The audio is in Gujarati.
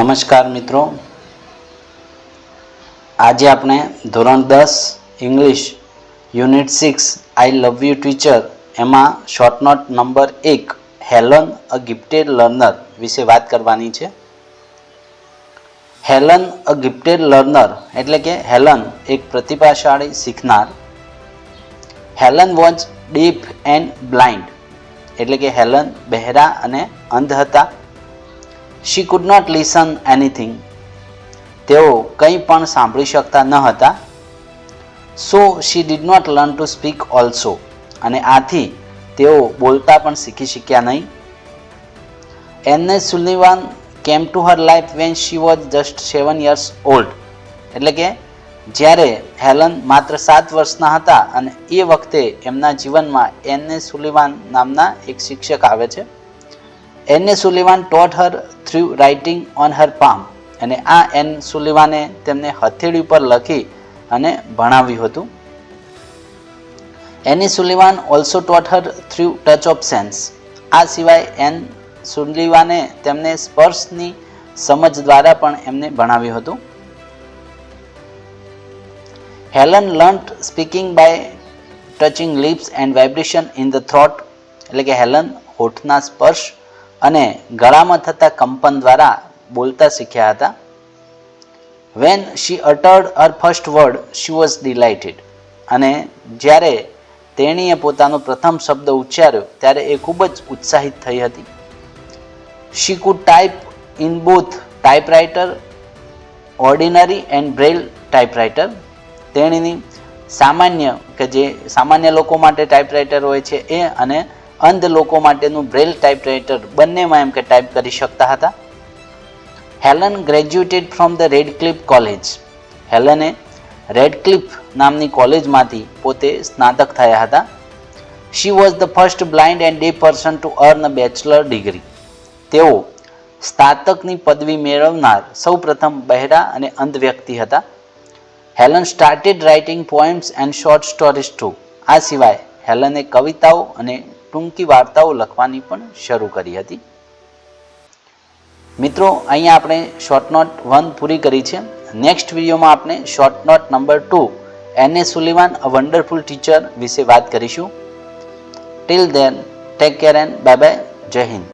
નમસ્કાર મિત્રો. આજે આપણે ધોરણ દસ English unit six I love you teacher એમાં શોર્ટ નોટ નંબર એક હેલન અ ગિફ્ટેડ લર્નર વિશે વાત કરવાની છે. હેલન અ ગિફ્ટેડ લર્નર એટલે કે હેલન એક પ્રતિભાશાળી શીખનાર. Helen was deaf and blind એટલે કે હેલન બહેરા અને અંધ હતા. She could not listen anything તેઓ કંઈ પણ સાંભળી શકતા ન હતા. So she did not learn to speak also અને આથી તેઓ બોલતા પણ શીખી શક્યા નહીં. Anne Sullivan came to her life when she was just seven years old એટલે કે જ્યારે હેલન માત્ર સાત વર્ષના હતા અને એ વખતે એમના જીવનમાં એનને સુલિવાન નામના એક શિક્ષક આવે છે. Anne Sullivan taught her through writing on her palm અને આ એન સુલિવાને તેમને હથેળી પર લખી અને ભણાવ્યું હતું. Annie Sullivan also taught her through touch of sense આ સિવાય એન સુલિવાને તેમને સ્પર્શની સમજ દ્વારા પણ એમને ભણાવ્યું હતું. Helen learnt speaking by touching lips and vibration in the throat, એટલે કે હેલન હોઠના સ્પર્શ અને ગળામાં થતા કંપન દ્વારા બોલતા શીખ્યા હતા. When she uttered her first word she was delighted અને જ્યારે તેણીએ પોતાનો પ્રથમ શબ્દ ઉચ્ચાર્યો, ત્યારે એ ખૂબ જ ઉત્સાહિત થઈ હતી. She could type in both typewriter ordinary and braille typewriter તેણીની સામાન્ય, કે જે સામાન્ય લોકો માટે ટાઈપરાઇટર હોય છે, એ અને અંધ લોકો માટેનું બ્રેલ ટાઈપરાઇટર બંનેમાં એમ કે ટાઈપ કરી શકતા હતા. Helen graduated from the Radcliffe college. હેલને Radcliffe નામની કોલેજમાંથી પોતે સ્નાતક થયા હતા. She was the first blind and deaf person to earn a bachelor degree તેઓ સ્નાતકની પદવી મેળવનાર સૌપ્રથમ બહેરા અને અંધ વ્યક્તિ હતા. Helen started writing poems and short stories too આ સિવાય હેલને કવિતાઓ અને ટૂંકી વાર્તાઓ લખવાની પણ શરૂ કરી હતી. મિત્રો, અહીંયા આપણે શોર્ટ નોટ વન પૂરી કરી છે. નેક્સ્ટ વિડીયોમાં આપણે short note number two Anne Sullivan a wonderful teacher વિશે વાત કરીશું. Till then take care and bye bye Jai Hind